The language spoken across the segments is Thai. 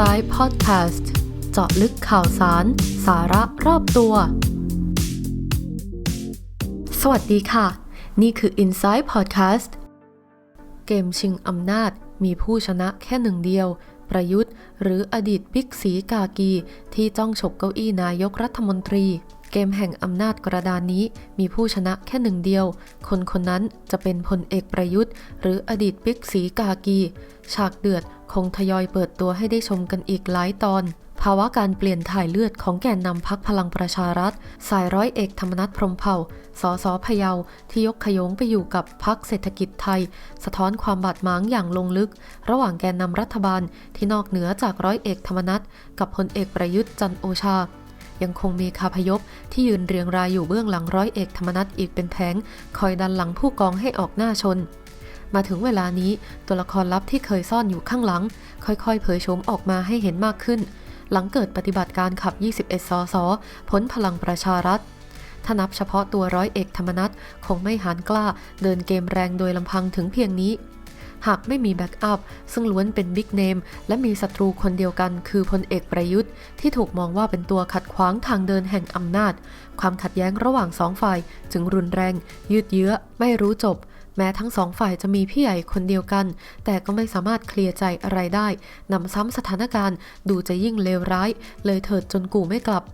Inside Podcast เจาะลึกข่าวสาร สาระรอบตัว สวัสดีค่ะ นี่คือ Inside Podcast เกมชิงอำนาจมีผู้ชนะแค่หนึ่งเดียว ประยุทธ์ หรืออดีตบิ๊กสีกากี ที่จ้องฉกเก้าอี้นายกรัฐมนตรี เกมแห่งอำนาจกระดานนี้มีผู้ชนะแค่หนึ่งเดียว คนคนนั้นจะเป็นพลเอกประยุทธ์ หรืออดีตบิ๊กสีกากี ฉากเดือด คงทยอยเปิดตัวให้ได้ชมกันอีกหลายตอน ภาวะการเปลี่ยนถ่ายเลือดของแกนนำพักพลังประชารัฐ สายร้อยเอกธรรมนัฐพรหมเผ่า สสพะเยา ที่ยกขยงไปอยู่กับพักเศรษฐกิจไทย สะท้อนความบาดหมางอย่างลงลึก ระหว่างแกนนำรัฐบาลที่นอกเหนือจากร้อยเอกธรรมนัฐกับพลเอกประยุทธ์จันโอชายังคงมีคาพยพที่ยืนเรียงรายอยู่เบื้องหลังร้อยเอกธรรมนัฐอีกเป็นแผงคอยดันหลังผู้กองให้ออกหน้าชน มาถึงเวลานี้ตัวละครลับที่เคยซ่อนอยู่ข้างหลัง ค่อยๆ เผยโฉมออกมาให้เห็นมากขึ้น หลังเกิดปฏิบัติการขับ 21 สสพ้นพลังประชารัฐถ้านับเฉพาะตัวร้อยเอกธรรมนัฐคงไม่หานกล้าเดินเกมแรงโดยลำพังถึงเพียงนี้ หากไม่มีแบ็กอัพซึ่งล้วนเป็นบิ๊กเนมและมีศัตรูคนเดียวกันคือพลเอกประยุทธ์ ที่ถูกมองว่าเป็นตัวขัดขวางทางเดินแห่งอำนาจ ความขัดแย้งระหว่างสองฝ่าย จึงรุนแรง ยืดเยื้อ ไม่รู้จบ แม้ทั้งสองฝ่ายจะมีพี่ใหญ่คนเดียวกัน แต่ก็ไม่สามารถเคลียร์ใจอะไรได้นำซ้ำสถานการณ์ดูจะยิ่งเลวร้าย เลยเถิดจนกูไม่กลับ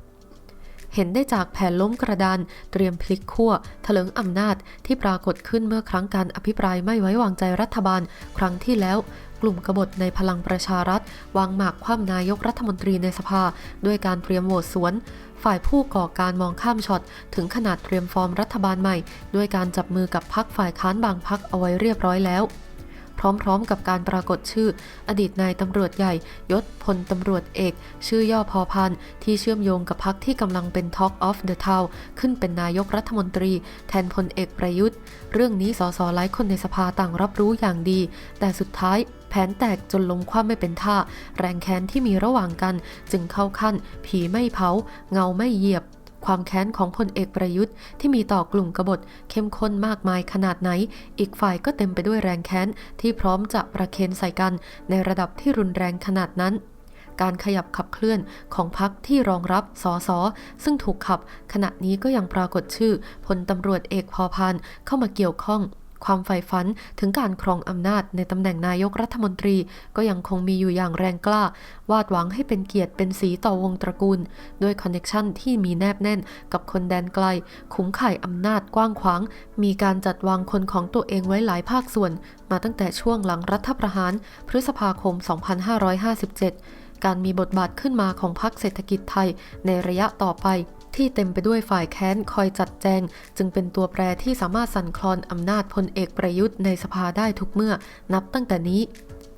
เห็นได้จากแผนล้มกระดานเตรียมพลิกขั้วถลิงอำนาจที่ปรากฏขึ้นเมื่อครั้งการอภิปรายไม่ไว้วางใจรัฐบาลครั้งที่แล้ว กลุ่มกบฏในพลังประชารัฐ วางหมากคว่ำนายกรัฐมนตรีในสภา ด้วยการเตรียมโหวตสวน ฝ่ายผู้ก่อการมองข้ามช็อต ถึงขนาดเตรียมฟอร์มรัฐบาลใหม่ ด้วยการจับมือกับพักฝ่ายค้านบางพักเอาไว้เรียบร้อยแล้ว พร้อมๆกับการปรากฏชื่อ อดีตนายตำรวจใหญ่ยศพลตำรวจเอก ชื่อย่อพอพันที่เชื่อมโยงกับพักที่กำลังเป็น Talk of the Town ขึ้นเป็นนายกรัฐมนตรี แทนพลเอกประยุทธ์ เรื่องนี้สสหลายคนในสภาต่างรับรู้อย่างดี แต่สุดท้าย นแตกจนล้มคว่ำไม่เป็นท่า แรงแค้นที่มีระหว่างกัน จึงเข้าขั้น ผีไม่เผา เงาไม่เหยียบความแค้นของพลเอกประยุทธ์ที่มีต่อกลุ่มกบฏเข้มข้นมากมายขนาดไหน อีกฝ่ายก็เต็มไปด้วยแรงแค้นที่พร้อมจะประเคนใส่กัน ในระดับที่รุนแรงขนาดนั้น การขยับขับเคลื่อนของพรรคที่รองรับสอสอซึ่งถูกขับ ขณะนี้ก็ยังปรากฏชื่อพลตำรวจเอกพอพานเข้ามาเกี่ยวข้อง ความใฝ่ฝันถึงการครองอำนาจในตำแหน่งนายกรัฐมนตรีก็ยังคงมีอยู่อย่างแรงกล้า วาดหวังให้เป็นเกียรติเป็นสีต่อวงตระกูล ด้วยคอนเน็ชันที่มีแนบแน่นกับคนแดนไกลคุ้มข่ายอำนาจกว้างขวาง มีการจัดวางคนของตัวเองไว้หลายภาคส่วน มาตั้งแต่ช่วงหลังรัฐประหาร พฤษภาคม 2557 การมีบทบาทขึ้นมาของพรรคเศรษฐกิจไทยในระยะต่อไป ที่เต็มไปด้วยฝ่ายแค้นคอยจัดแจง จึงเป็นตัวแปรที่สามารถสั่นคลอนอำนาจพลเอกประยุทธ์ในสภาได้ทุกเมื่อ นับตั้งแต่นี้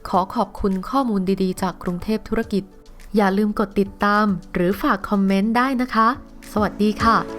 ขอขอบคุณข้อมูลดีๆ จากกรุงเทพธุรกิจ อย่าลืมกดติดตาม หรือฝากคอมเมนต์ได้นะคะ สวัสดีค่ะ